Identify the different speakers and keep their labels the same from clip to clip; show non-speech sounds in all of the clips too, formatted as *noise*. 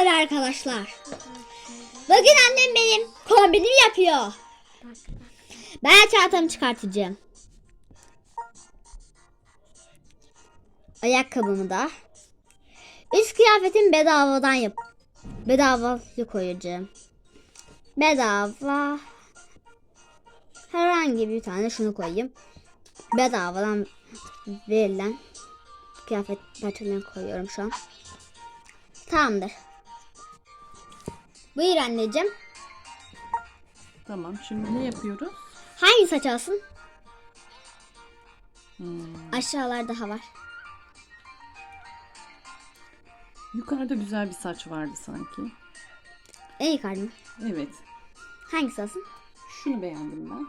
Speaker 1: Merhabalar arkadaşlar. Bugün annem benim kombinimi yapıyor. Ben çantamı çıkartacağım. Ayakkabımı da. Üst kıyafetim bedavadan yap. Bedava koyacağım. Bedava. Herhangi bir tane şunu koyayım. Bedavadan verilen kıyafet parçalarını koyuyorum şu an. Tamamdır. Buyur anneciğim.
Speaker 2: Tamam şimdi ne yapıyoruz?
Speaker 1: Hangi saç alsın?
Speaker 2: Hmm,
Speaker 1: Aşağılarda daha var.
Speaker 2: Yukarıda güzel bir saç vardı sanki.
Speaker 1: En yukarıda mı?
Speaker 2: Evet.
Speaker 1: Hangisi alsın?
Speaker 2: Şunu beğendim ben.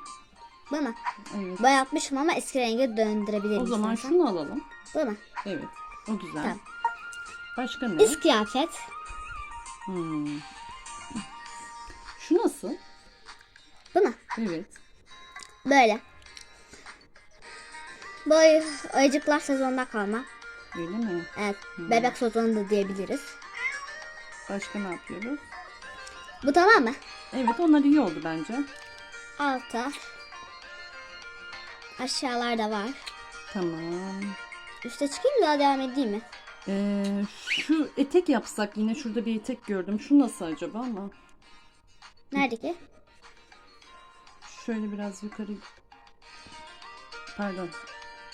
Speaker 1: Bu mu?
Speaker 2: Evet.
Speaker 1: Boyatmışım ama eski renge döndürebilirim
Speaker 2: O zaman
Speaker 1: istersen.
Speaker 2: şunu alalım.
Speaker 1: Bu mu?
Speaker 2: Evet. O güzel.
Speaker 1: Tamam.
Speaker 2: Başka ne?
Speaker 1: Üst kıyafet.
Speaker 2: Hmm. *laughs* Şu nasıl?
Speaker 1: Bu mu?
Speaker 2: Evet.
Speaker 1: Böyle. Boy ayıcıklar sezonda kalma.
Speaker 2: Öyle mi?
Speaker 1: Evet. Bebek sezonu da diyebiliriz.
Speaker 2: Başka ne yapıyoruz?
Speaker 1: Bu tamam mı?
Speaker 2: Evet onlar iyi oldu bence.
Speaker 1: Altta. Aşağılarda var.
Speaker 2: Tamam.
Speaker 1: Üste çıkayım daha devam edeyim mi?
Speaker 2: Ee, şu etek yapsak yine şurada bir etek gördüm. Şu nasıl acaba ama?
Speaker 1: Nerede ki?
Speaker 2: Şöyle biraz yukarı pardon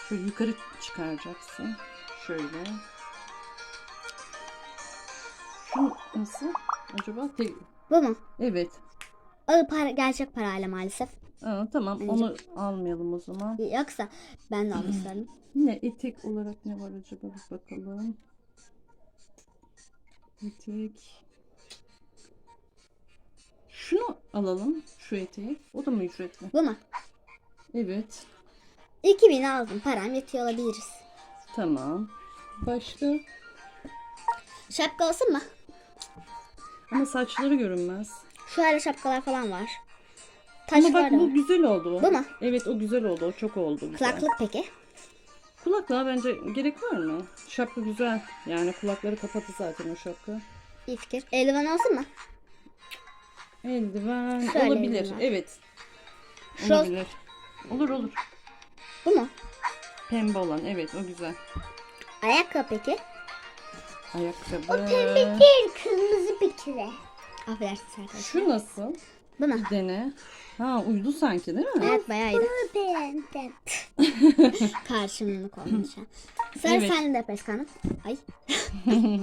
Speaker 2: şöyle yukarı çıkaracaksın şöyle şu nasıl acaba Tek-
Speaker 1: Bu mu?
Speaker 2: evet
Speaker 1: O para, gerçek parayla maalesef.
Speaker 2: Aa, tamam
Speaker 1: Bence-
Speaker 2: onu almayalım o zaman
Speaker 1: Yoksa ben de almak isterdim. *clears throat*
Speaker 2: yine etek olarak ne var acaba bir bakalım etek şunu alalım şu eteği o da mı ücretli
Speaker 1: Bu mu?
Speaker 2: evet
Speaker 1: 2000 aldım. Param yetiyor olabiliriz.
Speaker 2: tamam başka
Speaker 1: Şapka olsun mu?
Speaker 2: Ama saçları görünmez.
Speaker 1: Şöyle şapkalar falan var.
Speaker 2: Ama
Speaker 1: Taşlar
Speaker 2: bak
Speaker 1: da
Speaker 2: bu
Speaker 1: var.
Speaker 2: güzel oldu.
Speaker 1: Bu mu?
Speaker 2: Evet o güzel oldu. O çok oldu. Güzel.
Speaker 1: Kulaklık peki?
Speaker 2: Kulaklığa bence gerek var mı? Şapka güzel. Yani kulakları kapattı zaten o şapka.
Speaker 1: İyi fikir. Eldiven olsun mu?
Speaker 2: Eldiven
Speaker 1: Şöyle
Speaker 2: olabilir.
Speaker 1: eldiven.
Speaker 2: Evet.
Speaker 1: Şu-
Speaker 2: Olabilir. Olur olur.
Speaker 1: Bu mu?
Speaker 2: Pembe olan evet o güzel.
Speaker 1: Ayakkabı peki?
Speaker 2: Ayakkabı.
Speaker 1: değil, kırmızı bir kire. Affedersiniz arkadaşlar.
Speaker 2: Şu nasıl?
Speaker 1: Bu mu?
Speaker 2: Dene. Ha uydu sanki değil mi?
Speaker 1: Evet bayağı iyi.
Speaker 3: beğendim. *laughs*
Speaker 1: Karşımlık olmuş. Sen
Speaker 2: Evet.
Speaker 1: sen de peskanım. Ay. *laughs*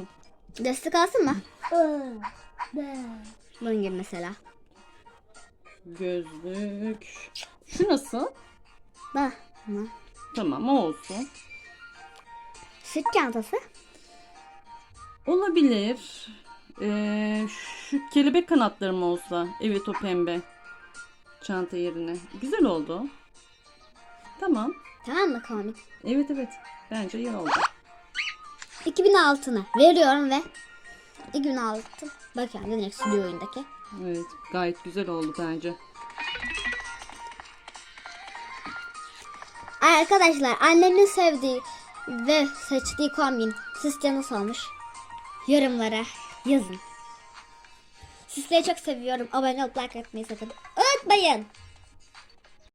Speaker 1: Destek alsın mı? Bunun gibi mesela.
Speaker 2: Gözlük. Şu nasıl?
Speaker 1: Bak. Hı.
Speaker 2: Tamam o olsun.
Speaker 1: Sırt çantası.
Speaker 2: Olabilir. Ee, şu kelebek kanatları mı olsa? Evet o pembe. Çanta yerine. Güzel oldu. Tamam.
Speaker 1: Tamam mı komik?
Speaker 2: Evet evet. Bence iyi oldu.
Speaker 1: 2000 altını veriyorum ve 2000 altın. Bakıyorum direkt stüdyo oyundaki.
Speaker 2: Evet. Gayet güzel oldu bence.
Speaker 1: Arkadaşlar annemin sevdiği ve seçtiği kombin sizce nasıl olmuş? Yorumlara yazın. Sizleri çok seviyorum. Abone olup like atmayı sakın unutmayın.